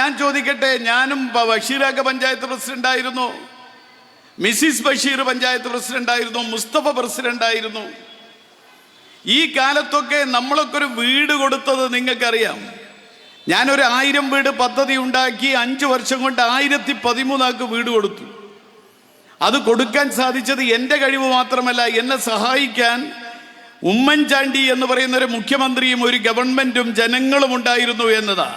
ഞാൻ ചോദിക്കട്ടെ ഞാനും ബഷീറാക്ക പഞ്ചായത്ത് പ്രസിഡന്റ് ആയിരുന്നു. മിസ്സിസ് ബഷീർ പഞ്ചായത്ത് പ്രസിഡന്റ് ആയിരുന്നു മുസ്തഫ പ്രസിഡന്റ് ആയിരുന്നു. ഈ കാലത്തൊക്കെ നമ്മളൊക്കെ ഒരു വീട് കൊടുത്തത് നിങ്ങൾക്കറിയാം. ഞാനൊരു ആയിരം വീട് പദ്ധതി ഉണ്ടാക്കി അഞ്ച് വർഷം കൊണ്ട് ആയിരത്തി പതിമൂന്നാൾക്ക് വീട് കൊടുത്തു. അത് കൊടുക്കാൻ സാധിച്ചത് എന്റെ കഴിവ് മാത്രമല്ല എന്നെ സഹായിക്കാൻ ഉമ്മൻചാണ്ടി എന്ന് പറയുന്ന ഒരു മുഖ്യമന്ത്രിയും ഒരു ഗവൺമെന്റും ജനങ്ങളും ഉണ്ടായിരുന്നു എന്നതാ.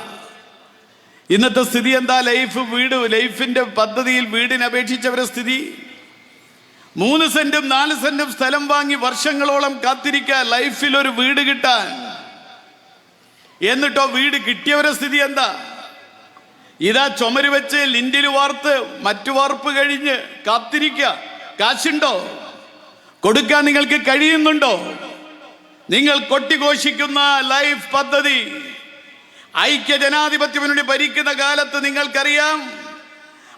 ഇന്നത്തെ സ്ഥിതി എന്താ? ലൈഫ് വീട് ലൈഫിന്റെ പദ്ധതിയിൽ വീടിനെ അപേക്ഷിച്ചവരെ സ്ഥിതി? മൂന്ന് സെന്റും നാല് സെന്റും സ്ഥലം വാങ്ങി വർഷങ്ങളോളം കാത്തിരിക്കുക ലൈഫിൽ ഒരു വീട് കിട്ടാൻ. എന്നിട്ടോ വീട് കിട്ടിയവരെ സ്ഥിതി എന്താ? ഇതാ ചുമര് വെച്ച് ലിൻഡിൽ വാർത്ത് മറ്റു വാർപ്പ് കഴിഞ്ഞ് കാത്തിരിക്കുക. കാശുണ്ടോ? കൊടുക്കാൻ നിങ്ങൾക്ക് കഴിയുന്നുണ്ടോ? നിങ്ങൾ കൊട്ടിഘോഷിക്കുന്ന ലൈഫ് പദ്ധതി. ഐക്യ ജനാധിപത്യ മുന്നണി ഭരിക്കുന്ന കാലത്ത് നിങ്ങൾക്കറിയാം.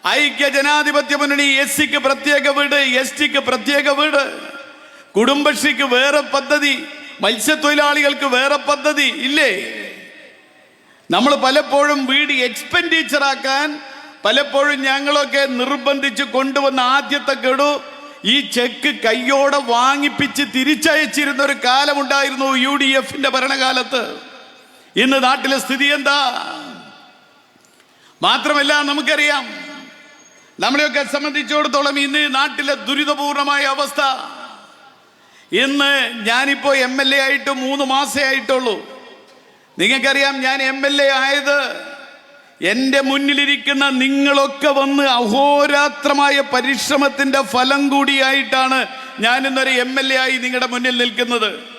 ഐക്യ ജനാധിപത്യ മുന്നണി എസ് സിക്ക് പ്രത്യേക വീട് എസ് ടിക്ക് പ്രത്യേക വീട്. കുടുംബശ്രീക്ക് വേറെ പദ്ധതി മത്സ്യത്തൊഴിലാളികൾക്ക് വേറെ പദ്ധതി ഇല്ലേ? നമ്മൾ പലപ്പോഴും വീട് എക്സ്പെൻഡിച്ചർ ആക്കാൻ പലപ്പോഴും ഞങ്ങളൊക്കെ നിർബന്ധിച്ച് കൊണ്ടുവന്ന ആദ്യത്തെ ഗഡു ഈ ചെക്ക് കയ്യോടെ വാങ്ങിപ്പിച്ച് തിരിച്ചയച്ചിരുന്ന ഒരു കാലമുണ്ടായിരുന്നു യു ഡി എഫിന്റെ ഭരണകാലത്ത്. ഇന്ന് നാട്ടിലെ സ്ഥിതി എന്താ? മാത്രമല്ല നമുക്കറിയാം നമ്മളെയൊക്കെ സംബന്ധിച്ചിടത്തോളം ഇന്ന് നാട്ടിലെ ദുരിതപൂർണമായ അവസ്ഥ. ഇന്ന് ഞാനിപ്പോ എം എൽ എ ആയിട്ട് മൂന്ന് മാസേ ആയിട്ടുള്ളൂ. നിങ്ങൾക്കറിയാം ഞാൻ എം എൽ എ ആയത് എന്റെ മുന്നിലിരിക്കുന്ന നിങ്ങളൊക്കെ വന്ന് അഹോരാത്രമായ പരിശ്രമത്തിന്റെ ഫലം കൂടിയായിട്ടാണ് ഞാനിന്നൊരു എം എൽ എ ആയി നിങ്ങളുടെ മുന്നിൽ നിൽക്കുന്നത്.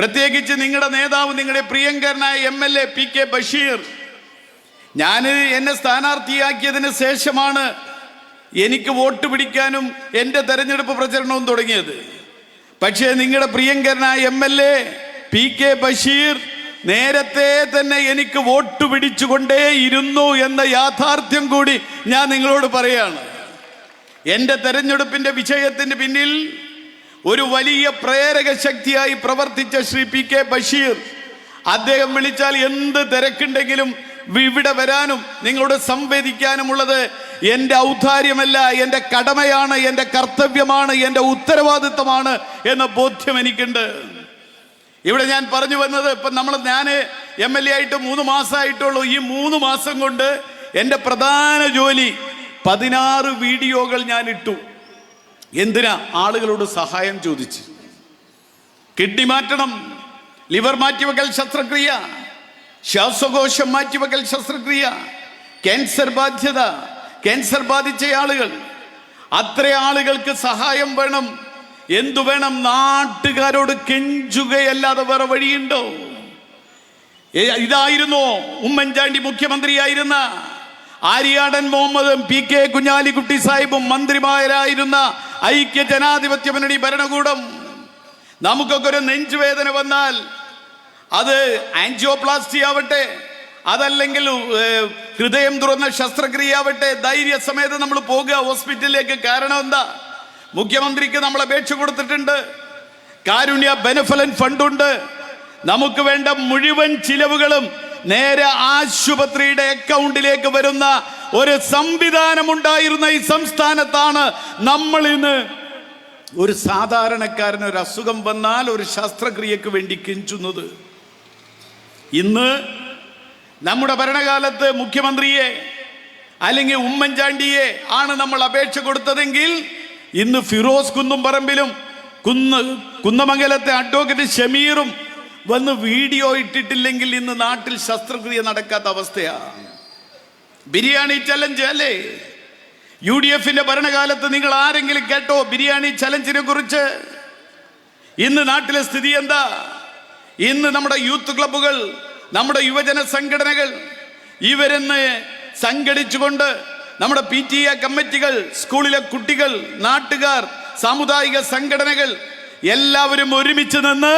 പ്രത്യേകിച്ച് നിങ്ങളുടെ നേതാവ് നിങ്ങളുടെ പ്രിയങ്കരനായ M L A P K Basheer. ഞാൻ എന്നെ സ്ഥാനാർത്ഥിയാക്കിയതിന് ശേഷമാണ് എനിക്ക് വോട്ട് പിടിക്കാനും എന്റെ തെരഞ്ഞെടുപ്പ് പ്രചരണവും തുടങ്ങിയത്. പക്ഷേ നിങ്ങളുടെ പ്രിയങ്കരനായ M L A P K Basheer നേരത്തെ തന്നെ എനിക്ക് വോട്ട് പിടിച്ചുകൊണ്ടേ ഇരുന്നു എന്ന യാഥാർത്ഥ്യം കൂടി ഞാൻ നിങ്ങളോട് പറയാണ്. എന്റെ തെരഞ്ഞെടുപ്പിന്റെ വിജയത്തിന് പിന്നിൽ ഒരു വലിയ പ്രേരക ശക്തിയായി പ്രവർത്തിച്ച ശ്രീ പി കെ ബഷീർ. അദ്ദേഹം വിളിച്ചാൽ എന്ത് തിരക്കുണ്ടെങ്കിലും ഇവിടെ വരാനും നിങ്ങളോട് സംവേദിക്കാനുമുള്ളത് എന്റെ ഔദാര്യമല്ല എന്റെ കടമയാണ് എന്റെ കർത്തവ്യമാണ് എന്റെ ഉത്തരവാദിത്തമാണ് എന്ന ബോധ്യം എനിക്കുണ്ട്. ഇവിടെ ഞാൻ പറഞ്ഞു വന്നത് ഇപ്പം നമ്മൾ ഞാൻ എം എൽ എ ആയിട്ട് മൂന്ന് മാസമായിട്ടുള്ളൂ. ഈ മൂന്ന് മാസം കൊണ്ട് എന്റെ പ്രധാന ജോലി പതിനാറ് വീഡിയോകൾ ഞാൻ ഇട്ടു. എന്തിനാ ആളുകളോട് സഹായം ചോദിച്ച്? കിഡ്നി മാറ്റണം ലിവർ മാറ്റിവെക്കൽ ശസ്ത്രക്രിയ ശ്വാസകോശം മാറ്റിവെക്കൽ ശസ്ത്രക്രിയ ക്യാൻസർ ബാധ്യത ക്യാൻസർ ബാധിച്ച ആളുകൾ. അത്ര ആളുകൾക്ക് സഹായം വേണം. എന്തു വേണം? നാട്ടുകാരോട് കെഞ്ചുകയല്ലാതെ വേറെ വഴിയുണ്ടോ? ഇതായിരുന്നു ഉമ്മൻചാണ്ടി മുഖ്യമന്ത്രിയായിരുന്ന ആര്യാടൻ മുഹമ്മദും പി കെ കുഞ്ഞാലിക്കുട്ടി സാഹിബും മന്ത്രിമാരായിരുന്ന ഐക്യ ജനാധിപത്യ മുന്നണി ഭരണകൂടം. നമുക്കൊക്കെ ഒരു നെഞ്ചുവേദന വന്നാൽ അത് ആൻജിയോപ്ലാസ്റ്റി ആവട്ടെ അതല്ലെങ്കിൽ ഹൃദയം തുറന്ന ശസ്ത്രക്രിയ ആവട്ടെ ധൈര്യസമേതം നമ്മൾ പോകുക ഹോസ്പിറ്റലിലേക്ക്. കാരണം എന്താ? മുഖ്യമന്ത്രിക്ക് നമ്മൾ അപേക്ഷ കൊടുത്തിട്ടുണ്ട്. കാരുണ്യ ബെനഫലൻ ഫണ്ടുണ്ട്. നമുക്ക് വേണ്ട മുഴുവൻ ചിലവുകളും നേരെ ആശുപത്രിയുടെ അക്കൗണ്ടിലേക്ക് വരുന്ന ഒരു സംവിധാനം ഉണ്ടായിരുന്ന ഈ സംസ്ഥാനത്താണ് നമ്മൾ ഇന്ന് ഒരു സാധാരണക്കാരന് ഒരു അസുഖം വന്നാൽ ഒരു ശസ്ത്രക്രിയക്ക് വേണ്ടി കെഞ്ചുന്നത്. ഇന്ന് നമ്മുടെ ഭരണകാലത്ത് മുഖ്യമന്ത്രിയെ അല്ലെങ്കിൽ ഉമ്മൻചാണ്ടിയെ ആണ് നമ്മൾ അപേക്ഷ കൊടുത്തതെങ്കിൽ ഇന്ന് ഫിറോസ് കുന്നുംപറമ്പിലും കുന്ന് കുന്നമംഗലത്തെ അഡ്വക്കേറ്റ് ഷമീറും വന്ന് വീഡിയോ ഇട്ടിട്ടില്ലെങ്കിൽ ഇന്ന് നാട്ടിൽ ശസ്ത്രക്രിയ നടക്കാത്ത അവസ്ഥയാണ് ബിരിയാണി ചലഞ്ച് അല്ലേ? യു ഡി എഫിന്റെ ഭരണകാലത്ത് നിങ്ങൾ ആരെങ്കിലും കേട്ടോ ബിരിയാണി ചലഞ്ചിനെ കുറിച്ച്? ഇന്ന് നാട്ടിലെ സ്ഥിതി എന്താ? ഇന്ന് നമ്മുടെ യൂത്ത് ക്ലബ്ബുകൾ നമ്മുടെ യുവജന സംഘടനകൾ ഇവരെന്ന് സംഘടിച്ചുകൊണ്ട് നമ്മുടെ പി ടി എ കമ്മിറ്റികൾ സ്കൂളിലെ കുട്ടികൾ നാട്ടുകാർ സാമുദായിക സംഘടനകൾ എല്ലാവരും ഒരുമിച്ച് നിന്ന്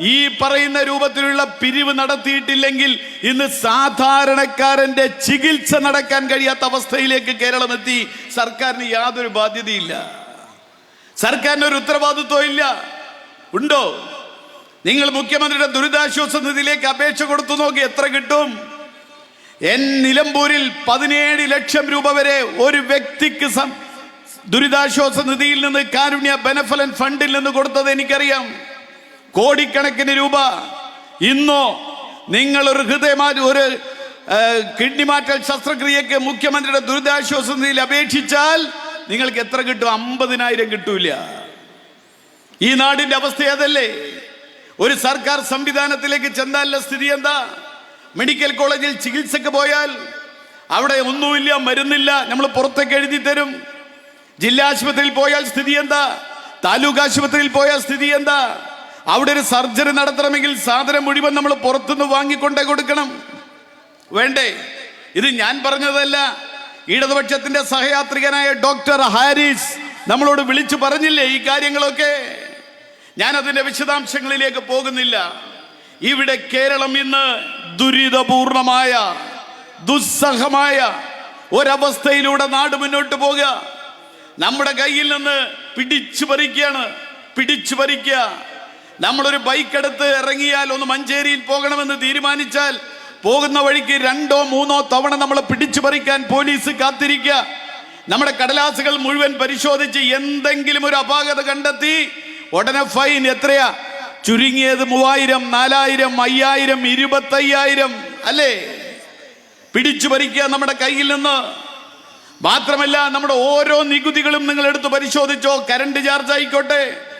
ഈ പറയുന്ന രൂപത്തിലുള്ള പിരിവ് നടത്തിയിട്ടില്ലെങ്കിൽ ഇന്ന് സാധാരണക്കാരന്റെ ചികിത്സ നടക്കാൻ കഴിയാത്ത അവസ്ഥയിലേക്ക് കേരളം എത്തി സർക്കാരിന് യാതൊരു ബാധ്യതയില്ല. സർക്കാരിന് ഒരു ഉത്തരവാദിത്വം ഇല്ല. ഉണ്ടോ? നിങ്ങൾ മുഖ്യമന്ത്രിയുടെ ദുരിതാശ്വാസ നിധിയിലേക്ക് അപേക്ഷ കൊടുത്തു നോക്കി എത്ര കിട്ടും? എൻ നിലമ്പൂരിൽ പതിനേഴ് ലക്ഷം രൂപ വരെ ഒരു വ്യക്തിക്ക് ദുരിതാശ്വാസ നിധിയിൽ നിന്ന് കാരുണ്യ ബെനഫലൻ ഫണ്ടിൽ നിന്ന് കൊടുത്തത് എനിക്കറിയാം. കോടിക്കണക്കിന് രൂപ. ഇന്നോ നിങ്ങൾ ഒരു ഹൃദയമാ ഒരു കിഡ്നി മാറ്റൽ ശസ്ത്രക്രിയക്ക് മുഖ്യമന്ത്രിയുടെ ദുരിതാശ്വാസ നിധിയിൽ അപേക്ഷിച്ചാൽ നിങ്ങൾക്ക് എത്ര കിട്ടും? അമ്പതിനായിരം കിട്ടൂല. ഈ നാടിന്റെ അവസ്ഥ അതല്ലേ? ഒരു സർക്കാർ സംവിധാനത്തിലേക്ക് ചെന്നാലുള്ള സ്ഥിതി എന്താ? മെഡിക്കൽ കോളേജിൽ ചികിത്സക്ക് പോയാൽ അവിടെ ഒന്നുമില്ല മരുന്നില്ല നമ്മൾ പുറത്തേക്ക് എഴുതി തരും. ജില്ലാ ആശുപത്രിയിൽ പോയാൽ സ്ഥിതി എന്താ? താലൂക്ക് ആശുപത്രിയിൽ പോയാൽ സ്ഥിതി എന്താ? അവിടെ ഒരു സർജറി നടത്തണമെങ്കിൽ സാധനം മുഴുവൻ നമ്മൾ പുറത്തുനിന്ന് വാങ്ങിക്കൊണ്ടേ കൊടുക്കണം. വേണ്ടേ? ഇത് ഞാൻ പറഞ്ഞതല്ല. ഇടതുപക്ഷത്തിന്റെ സഹയാത്രികനായ ഡോക്ടർ ഹാരിസ് നമ്മളോട് വിളിച്ചു പറഞ്ഞില്ലേ ഈ കാര്യങ്ങളൊക്കെ? ഞാൻ അതിന്റെ വിശദാംശങ്ങളിലേക്ക് പോകുന്നില്ല. ഇവിടെ കേരളം ഇന്ന് ദുരിതപൂർണമായ ദുസ്സഹമായ ഒരവസ്ഥയിലൂടെ നാട് മുന്നോട്ട് പോകുക നമ്മുടെ കയ്യിൽ നിന്ന് പിടിച്ചു പറിക്കുകയാണ്. പിടിച്ചു പറിക്കുക. നമ്മളൊരു ബൈക്ക് എടുത്ത് ഇറങ്ങിയാൽ ഒന്ന് മഞ്ചേരിയിൽ പോകണമെന്ന് തീരുമാനിച്ചാൽ പോകുന്ന വഴിക്ക് രണ്ടോ മൂന്നോ തവണ നമ്മൾ പിടിച്ചു പറിക്കാൻ പോലീസ് കാത്തിരിക്കുക. നമ്മുടെ കടലാസുകൾ മുഴുവൻ പരിശോധിച്ച് എന്തെങ്കിലും ഒരു അപാകത കണ്ടെത്തി ഉടനെ ഫൈൻ എത്രയാ? ചുരുങ്ങിയത് മൂവായിരം നാലായിരം അയ്യായിരം ഇരുപത്തയ്യായിരം അല്ലേ? പിടിച്ചു പറിക്കുക നമ്മുടെ കയ്യിൽ നിന്ന്. മാത്രമല്ല നമ്മുടെ ഓരോ നികുതികളും നിങ്ങൾ എടുത്ത് പരിശോധിച്ചോ? കരണ്ട് ചാർജ് ആയിക്കോട്ടെ.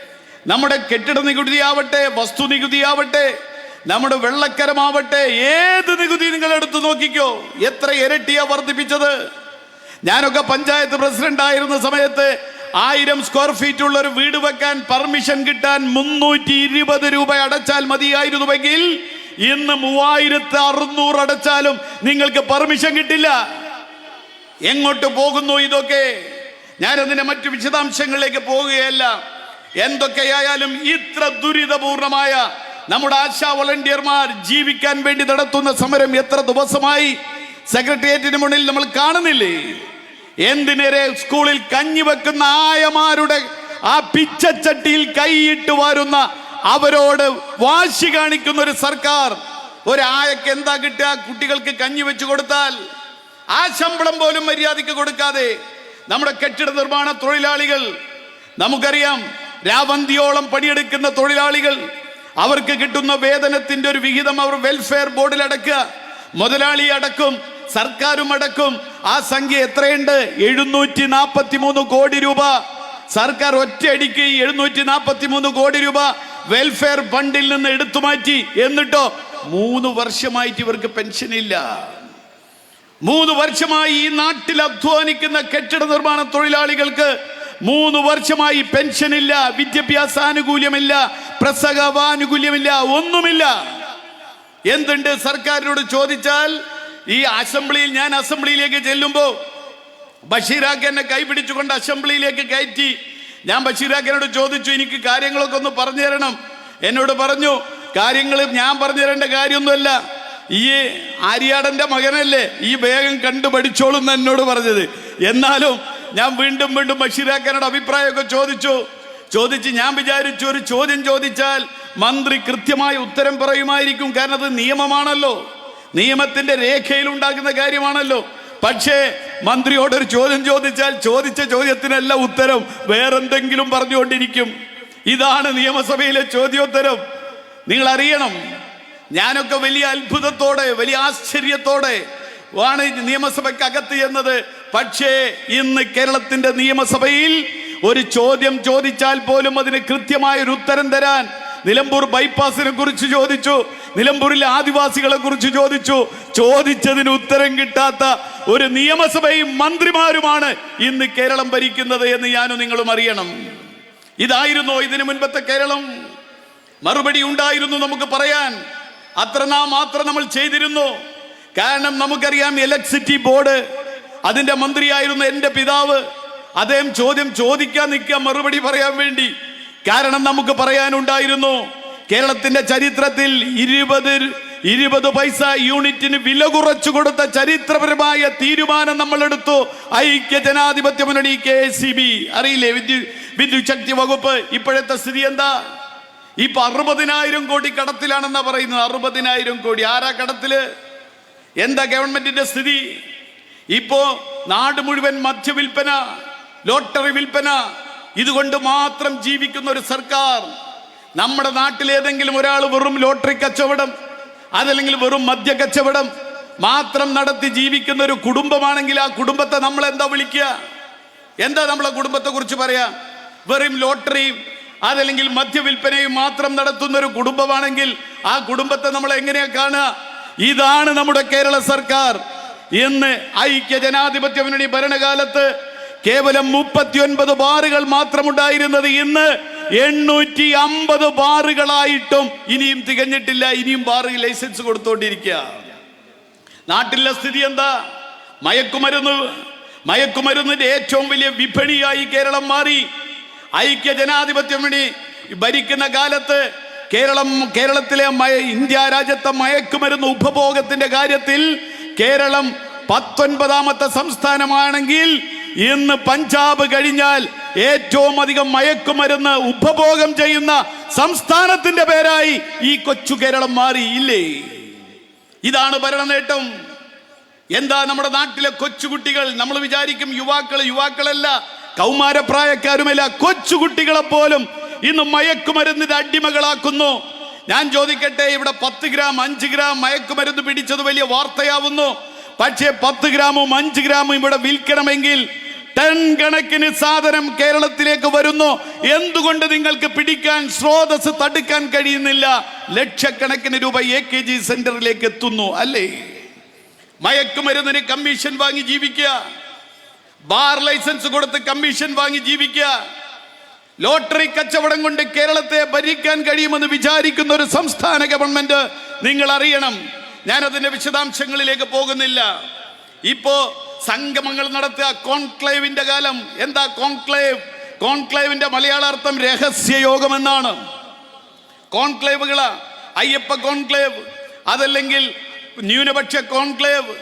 നമ്മുടെ കെട്ടിട നികുതിയാവട്ടെ വസ്തു നികുതിയാവട്ടെ നമ്മുടെ വെള്ളക്കരമാവട്ടെ ഏത് നികുതി നിങ്ങൾ എടുത്തു നോക്കിക്കോ? എത്ര ഇരട്ടിയാ വർദ്ധിപ്പിച്ചത്? ഞാനൊക്കെ പഞ്ചായത്ത് പ്രസിഡന്റ് ആയിരുന്ന സമയത്ത് ആയിരം സ്ക്വയർ ഫീറ്റ് ഉള്ള ഒരു വീട് വെക്കാൻ പെർമിഷൻ കിട്ടാൻ മുന്നൂറ്റി ഇരുപത് രൂപ അടച്ചാൽ മതിയായിരുന്നുവെങ്കിൽ ഇന്ന് മൂവായിരത്തി അറുന്നൂറ് അടച്ചാലും നിങ്ങൾക്ക് പെർമിഷൻ കിട്ടില്ല. എങ്ങോട്ട് പോകുന്നു ഇതൊക്കെ? ഞാൻ അതിന്റെ മറ്റു വിശദാംശങ്ങളിലേക്ക് പോവുകയല്ല എന്തൊക്കെയായാലും ഇത്ര ദുരിതപൂർണമായ നമ്മുടെ ആശാ വളണ്ടിയർമാർ ജീവിക്കാൻ വേണ്ടി നടത്തുന്ന സമരം എത്ര ദിവസമായി സെക്രട്ടേറിയറ്റിന് മുന്നിൽ നമ്മൾ കാണുന്നില്ലേ? എന്തിനേറെ സ്കൂളിൽ കഞ്ഞി വെക്കുന്ന ആയമാരുടെ ആ പിച്ചച്ചട്ടിയിൽ കൈയിട്ട് വരുന്ന അവരോട് വാശി കാണിക്കുന്ന ഒരു സർക്കാർ. ഒരായക്ക് എന്താ കിട്ടുക? കുട്ടികൾക്ക് കഞ്ഞി വെച്ച് കൊടുത്താൽ ആ ശമ്പളം പോലും മര്യാദയ്ക്ക് കൊടുക്കാതെ നമ്മുടെ കെട്ടിട നിർമ്മാണ തൊഴിലാളികൾ നമുക്കറിയാം രാവന്തിയോളം പണിയെടുക്കുന്ന തൊഴിലാളികൾ അവർക്ക് കിട്ടുന്ന വേതനത്തിന്റെ ഒരു വിഹിതം അവർ വെൽഫെയർ ബോർഡിൽ അടക്കുക മുതലാളി അടക്കും സർക്കാരും അടക്കും. ആ സംഖ്യ എത്രയുണ്ട്? എഴുന്നൂറ്റി നാൽപ്പത്തി മൂന്ന് കോടി രൂപ. സർക്കാർ ഒറ്റയടിക്ക് എഴുന്നൂറ്റി നാൽപ്പത്തി മൂന്ന് കോടി രൂപ വെൽഫെയർ ഫണ്ടിൽ നിന്ന് എടുത്തു മാറ്റി. എന്നിട്ടോ? മൂന്ന് വർഷമായിട്ട് ഇവർക്ക് പെൻഷൻ ഇല്ല. മൂന്ന് വർഷമായി ഈ നാട്ടിൽ അധ്വാനിക്കുന്ന കെട്ടിട നിർമ്മാണ തൊഴിലാളികൾക്ക് മൂന്ന് വർഷമായി പെൻഷൻ ഇല്ല വിദ്യാഭ്യാസ ആനുകൂല്യമില്ല പ്രസവാനുകൂല്യമില്ല ഒന്നുമില്ല. എന്തുണ്ട് സർക്കാരിനോട് ചോദിച്ചാൽ ഈ അസംബ്ലിയിൽ ഞാൻ അസംബ്ലിയിലേക്ക് ചെല്ലുമ്പോൾ ബഷീറാക്ക് എന്നെ കൈപിടിച്ചുകൊണ്ട് അസംബ്ലിയിലേക്ക് കയറ്റി. ഞാൻ ബഷീറാക്കിനോട് ചോദിച്ചു എനിക്ക് കാര്യങ്ങളൊക്കെ ഒന്ന് പറഞ്ഞു തരണം. എന്നോട് പറഞ്ഞു കാര്യങ്ങൾ ഞാൻ പറഞ്ഞു തരേണ്ട കാര്യമൊന്നുമല്ല. ഈ ആര്യാടന്റെ മകനല്ലേ ഈ വേഗം കണ്ടു പഠിച്ചോളും എന്നോട് പറഞ്ഞത്. എന്നാലും ഞാൻ വീണ്ടും വീണ്ടും ബഷീറാക്കാനോട് അഭിപ്രായമൊക്കെ ചോദിച്ചു. ചോദിച്ച് ഞാൻ വിചാരിച്ചു ഒരു ചോദ്യം ചോദിച്ചാൽ മന്ത്രി കൃത്യമായ ഉത്തരം പറയുമായിരിക്കും. കാരണം അത് നിയമമാണല്ലോ. നിയമത്തിന്റെ രേഖയിൽ ഉണ്ടാകുന്ന കാര്യമാണല്ലോ. പക്ഷേ മന്ത്രിയോട് ഒരു ചോദ്യം ചോദിച്ചാൽ ചോദിച്ച ചോദ്യത്തിനല്ല ഉത്തരം വേറെന്തെങ്കിലും പറഞ്ഞുകൊണ്ടിരിക്കും. ഇതാണ് നിയമസഭയിലെ ചോദ്യോത്തരം. നിങ്ങൾ അറിയണം ഞാനൊക്കെ വലിയ അത്ഭുതത്തോടെ വലിയ ആശ്ചര്യത്തോടെ ഈ നിയമസഭയ്ക്കകത്ത് എന്നത് പക്ഷേ ഇന്ന് കേരളത്തിന്റെ നിയമസഭയിൽ ഒരു ചോദ്യം ചോദിച്ചാൽ പോലും അതിന് കൃത്യമായ ഒരു ഉത്തരം തരാൻ നിലമ്പൂർ ബൈപ്പാസിനെ കുറിച്ച് ചോദിച്ചു നിലമ്പൂരിലെ ആദിവാസികളെ കുറിച്ച് ചോദിച്ചു. ചോദിച്ചതിന് ഉത്തരം കിട്ടാത്ത ഒരു നിയമസഭയും മന്ത്രിമാരുമാണ് ഇന്ന് കേരളം ഭരിക്കുന്നത് എന്ന് ഞാനും നിങ്ങളും അറിയണം. ഇതായിരുന്നോ ഇതിനു മുൻപത്തെ കേരളം? മറുപടി ഉണ്ടായിരുന്നു നമുക്ക് പറയാൻ. അത്ര നാം മാത്രം നമ്മൾ ചെയ്തിരുന്നു. കാരണം നമുക്കറിയാം ഇലക്ട്രിസിറ്റി ബോർഡ് അതിന്റെ മന്ത്രിയായിരുന്ന എന്റെ പിതാവ് അദ്ദേഹം ചോദ്യം ചോദിക്കാൻ നിൽക്കുക മറുപടി പറയാൻ വേണ്ടി. കാരണം നമുക്ക് പറയാനുണ്ടായിരുന്നു കേരളത്തിന്റെ ചരിത്രത്തിൽ ഇരുപത് ഇരുപത് പൈസ യൂണിറ്റിന് വില കുറച്ചു കൊടുത്ത ചരിത്രപരമായ തീരുമാനം നമ്മൾ എടുത്തു. ഐക്യ ജനാധിപത്യ മുന്നണി കെ സി ബി. അറിയില്ലേ? വിദ്യു വിദ്യുത് ശക്തി വകുപ്പ് ഇപ്പോഴത്തെ സ്ഥിതി എന്താ? ഇപ്പൊ അറുപതിനായിരം കോടി കടത്തിലാണെന്നാ പറയുന്നത്. അറുപതിനായിരം കോടി. ആരാ കടത്തിൽ? എന്താ ഗവൺമെന്റിന്റെ സ്ഥിതി? ഇപ്പോ നാട് മുഴുവൻ മദ്യവിൽപ്പന ലോട്ടറി വിൽപ്പന ഇതുകൊണ്ട് മാത്രം ജീവിക്കുന്ന ഒരു സർക്കാർ. നമ്മുടെ നാട്ടിൽ ഏതെങ്കിലും ഒരാൾ വെറും ലോട്ടറി കച്ചവടം അതല്ലെങ്കിൽ വെറും മദ്യ കച്ചവടം മാത്രം നടത്തി ജീവിക്കുന്ന ഒരു കുടുംബമാണെങ്കിൽ ആ കുടുംബത്തെ നമ്മൾ എന്താ വിളിക്കുക? എന്താ നമ്മളെ കുടുംബത്തെ കുറിച്ച് പറയാ? വെറും ലോട്ടറിയും അതല്ലെങ്കിൽ മദ്യവിൽപ്പനയും മാത്രം നടത്തുന്ന ഒരു കുടുംബമാണെങ്കിൽ ആ കുടുംബത്തെ നമ്മൾ എങ്ങനെയാ കാണുക? ഇതാണ് നമ്മുടെ കേരള സർക്കാർ. ഇന്ന് ഐക്യ ജനാധിപത്യ മുന്നണി ഭരണകാലത്ത് കേവലം മുപ്പത്തിയൊൻപത് ബാറുകൾ മാത്രമുണ്ടായിരുന്നത് ഇന്ന് എണ്ണൂറ്റി അമ്പത് ബാറുകളായിട്ടും ഇനിയും തികഞ്ഞിട്ടില്ല ഇനിയും ബാറ് ലൈസൻസ് കൊടുത്തോണ്ടിരിക്കുക. നാട്ടിലെ സ്ഥിതി എന്താ? മയക്കുമരുന്ന് മയക്കുമരുന്നിന്റെ ഏറ്റവും വലിയ വിപണിയായി കേരളം മാറി. ഐക്യ ജനാധിപത്യ മുന്നണി ഭരിക്കുന്ന കാലത്ത് കേരളം കേരളത്തിലെ മയ ഇന്ത്യ രാജ്യത്തെ മയക്കുമരുന്ന് ഉപഭോഗത്തിന്റെ കാര്യത്തിൽ കേരളം പത്തൊൻപതാമത്തെ സംസ്ഥാനമാണെങ്കിൽ ഇന്ന് പഞ്ചാബ് കഴിഞ്ഞാൽ ഏറ്റവും അധികം മയക്കുമരുന്ന് ഉപഭോഗം ചെയ്യുന്ന സംസ്ഥാനത്തിന്റെ പേരായി ഈ കൊച്ചു കേരളം മാറി ഇല്ലേ ഇതാണ് ഭരണ നേട്ടം എന്താ നമ്മുടെ നാട്ടിലെ കൊച്ചുകുട്ടികൾ? നമ്മൾ വിചാരിക്കും യുവാക്കൾ യുവാക്കളല്ല കൗമാരപ്രായക്കാരുമല്ല. കൊച്ചുകുട്ടികളെ പോലും ഇന്ന് മയക്കുമരുന്നിന്റെ അടിമകളാക്കുന്നു. ഞാൻ ചോദിക്കട്ടെ ഇവിടെ പത്ത് ഗ്രാം അഞ്ച് ഗ്രാം മയക്കുമരുന്ന് പിടിച്ചത് വലിയ വാർത്തയാവുന്നു. പക്ഷേ പത്ത് ഗ്രാമും അഞ്ച് ഗ്രാമും ഇവിടെ വിൽക്കണമെങ്കിൽ ടൺ കണക്കിന് സാധനം കേരളത്തിലേക്ക് വരുന്നു. എന്തുകൊണ്ട് നിങ്ങൾക്ക് പിടിക്കാൻ സ്രോതസ് തടുക്കാൻ കഴിയുന്നില്ല? ലക്ഷക്കണക്കിന് രൂപ എ കെ ജി സെന്ററിലേക്ക് എത്തുന്നു അല്ലേ? മയക്കുമരുന്നിന് കമ്മീഷൻ വാങ്ങി ജീവിക്കുക. ബാർ ലൈസൻസ് കൊടുത്ത് കമ്മീഷൻ വാങ്ങി ജീവിക്കുക. ലോട്ടറി കച്ചവടം കൊണ്ട് കേരളത്തെ ഭരിക്കാൻ കഴിയുമെന്ന് വിചാരിക്കുന്ന ഒരു സംസ്ഥാന ഗവൺമെന്റ് നിങ്ങൾ അറിയണം. ഞാൻ അതിന്റെ വിശദാംശങ്ങളിലേക്ക് പോകുന്നില്ല. ഇപ്പോ സംഗമങ്ങൾ നടത്തുക കോൺക്ലേവിന്റെ കാലം. എന്താ കോൺക്ലേവ്? കോൺക്ലേവിന്റെ മലയാളാർത്ഥം രഹസ്യ യോഗം എന്നാണ് കോൺക്ലേവുകളാ. അയ്യപ്പ കോൺക്ലേവ് അതല്ലെങ്കിൽ ന്യൂനപക്ഷ കോൺക്ലേവ്.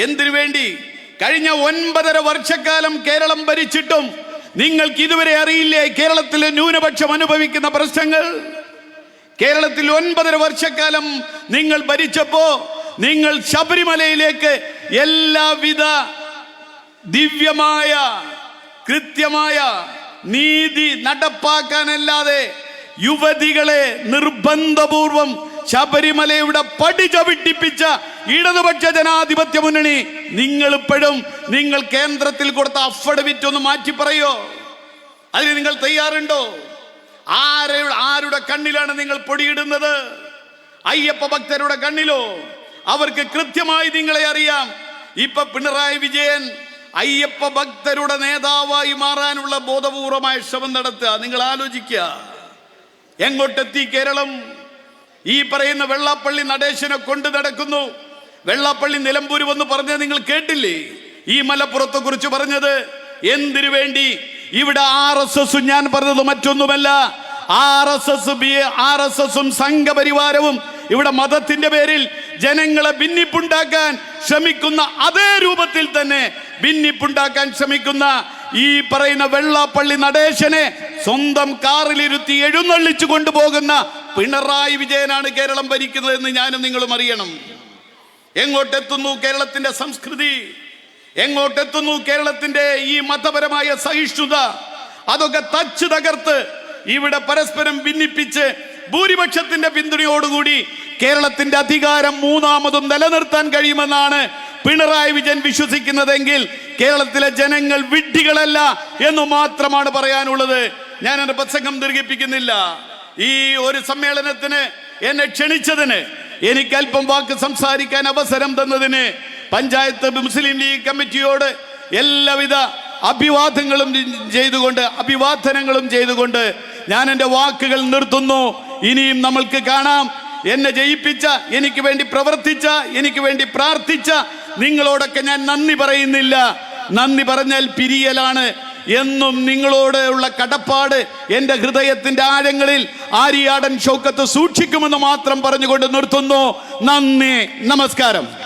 എന്തിനു വേണ്ടി? കഴിഞ്ഞ ഒൻപതര വർഷക്കാലം കേരളം ഭരിച്ചിട്ടും നിങ്ങൾക്ക് ഇതുവരെ അറിയില്ലേ കേരളത്തിലെ ന്യൂനപക്ഷം അനുഭവിക്കുന്ന പ്രശ്നങ്ങൾ? കേരളത്തിൽ ഒൻപതര വർഷക്കാലം നിങ്ങൾ ഭരിച്ചപ്പോ നിങ്ങൾ ശബരിമലയിലേക്ക് എല്ലാവിധ ദിവ്യമായ കൃത്യമായ നീതി നടപ്പാക്കാനല്ലാതെ യുവതികളെ നിർബന്ധപൂർവം ശബരിമലയുടെ പടി ചവിട്ടിപ്പിച്ച ഇടതുപക്ഷ ജനാധിപത്യ മുന്നണി നിങ്ങൾ ഇപ്പോഴും നിങ്ങൾ കേന്ദ്രത്തിൽ കൊടുത്ത അഫഡവിറ്റ് ഒന്ന് മാറ്റി പറയോ? അതിന് നിങ്ങൾ തയ്യാറുണ്ടോ? ആരെ ആരുടെ കണ്ണിലാണ് നിങ്ങൾ പൊടിയിടുന്നത്? അയ്യപ്പ ഭക്തരുടെ കണ്ണിലോ? അവർക്ക് കൃത്യമായി നിങ്ങളെ അറിയാം. ഇപ്പൊ പിണറായി വിജയൻ അയ്യപ്പ ഭക്തരുടെ നേതാവായി മാറാനുള്ള ബോധപൂർവമായ ശ്രമം നടത്തുക. നിങ്ങൾ ആലോചിക്കുക. എങ്ങോട്ടെത്തി കേരളം? ഈ പറയുന്ന വെള്ളാപ്പള്ളി നടേശനെ കൊണ്ട് നടക്കുന്നു. വെള്ളാപ്പള്ളി നിലമ്പൂര് വന്ന് പറഞ്ഞത് നിങ്ങൾ കേട്ടില്ലേ? ഈ മലപ്പുറത്തെ കുറിച്ച് പറഞ്ഞത് എന്തിനു വേണ്ടി? ഇവിടെ ആർ എസ് എസ് ഞാൻ പറഞ്ഞത് മറ്റൊന്നുമല്ല. R S S B R S എസും സംഘപരിവാരവും ഇവിടെ മതത്തിന്റെ പേരിൽ ജനങ്ങളെ ഭിന്നിപ്പുണ്ടാക്കാൻ ശ്രമിക്കുന്ന അതേ രൂപത്തിൽ തന്നെ ഭിന്നിപ്പുണ്ടാക്കാൻ ശ്രമിക്കുന്ന ഈ പറയുന്ന വെള്ളാപ്പള്ളി നടേശനെ സ്വന്തം കാറിലിരുത്തി എഴുന്നള്ളിച്ചു കൊണ്ടുപോകുന്ന പിണറായി വിജയനാണ് കേരളം ഭരിക്കുന്നതെന്ന് ഞാനും നിങ്ങളും അറിയണം. എങ്ങോട്ടെത്തുന്നു കേരളത്തിന്റെ സംസ്കൃതി? എങ്ങോട്ടെത്തുന്നു കേരളത്തിന്റെ ഈ മതപരമായ സഹിഷ്ണുത? അതൊക്കെ തച്ചു തകർത്ത് ഇവിടെ പരസ്പരം ഭിന്നിപ്പിച്ച് ഭൂരിപക്ഷത്തിന്റെ പിന്തുണയോടുകൂടി കേരളത്തിന്റെ അധികാരം മൂന്നാമതും നിലനിർത്താൻ കഴിയുമെന്നാണ് പിണറായി വിജയൻ വിശ്വസിക്കുന്നതെങ്കിൽ കേരളത്തിലെ ജനങ്ങൾ വിഡ്ഢികളല്ല എന്ന് മാത്രമാണ് പറയാനുള്ളത്. ഞാൻ എന്റെ പ്രസംഗം ദീർഘിപ്പിക്കുന്നില്ല. ഈ ഒരു സമ്മേളനത്തിന് എന്നെ ക്ഷണിച്ചതിന് എനിക്ക് അല്പം വാക്ക് സംസാരിക്കാൻ അവസരം തന്നതിന് പഞ്ചായത്ത് മുസ്ലിം ലീഗ് കമ്മിറ്റിയോട് എല്ലാവിധ അഭിവാദങ്ങളും ചെയ്തുകൊണ്ട് അഭിവാദനങ്ങളും ചെയ്തുകൊണ്ട് ഞാൻ എന്റെ വാക്കുകൾ നിർത്തുന്നു. ഇനിയും നമ്മൾക്ക് കാണാം. എന്നെ ജയിപ്പിച്ച എനിക്ക് വേണ്ടി പ്രവർത്തിച്ച എനിക്ക് വേണ്ടി പ്രാർത്ഥിച്ച നിങ്ങളോടൊക്കെ ഞാൻ നന്ദി പറയുന്നില്ല. നന്ദി പറഞ്ഞാൽ പിരിയലാണ്. എന്നും നിങ്ങളോട് ഉള്ള കടപ്പാട് എന്റെ ഹൃദയത്തിന്റെ ആഴങ്ങളിൽ ആര്യാടൻ ഷൗക്കത്ത് സൂക്ഷിക്കുമെന്ന് മാത്രം പറഞ്ഞുകൊണ്ട് നിർത്തുന്നു. നന്ദി. നമസ്കാരം.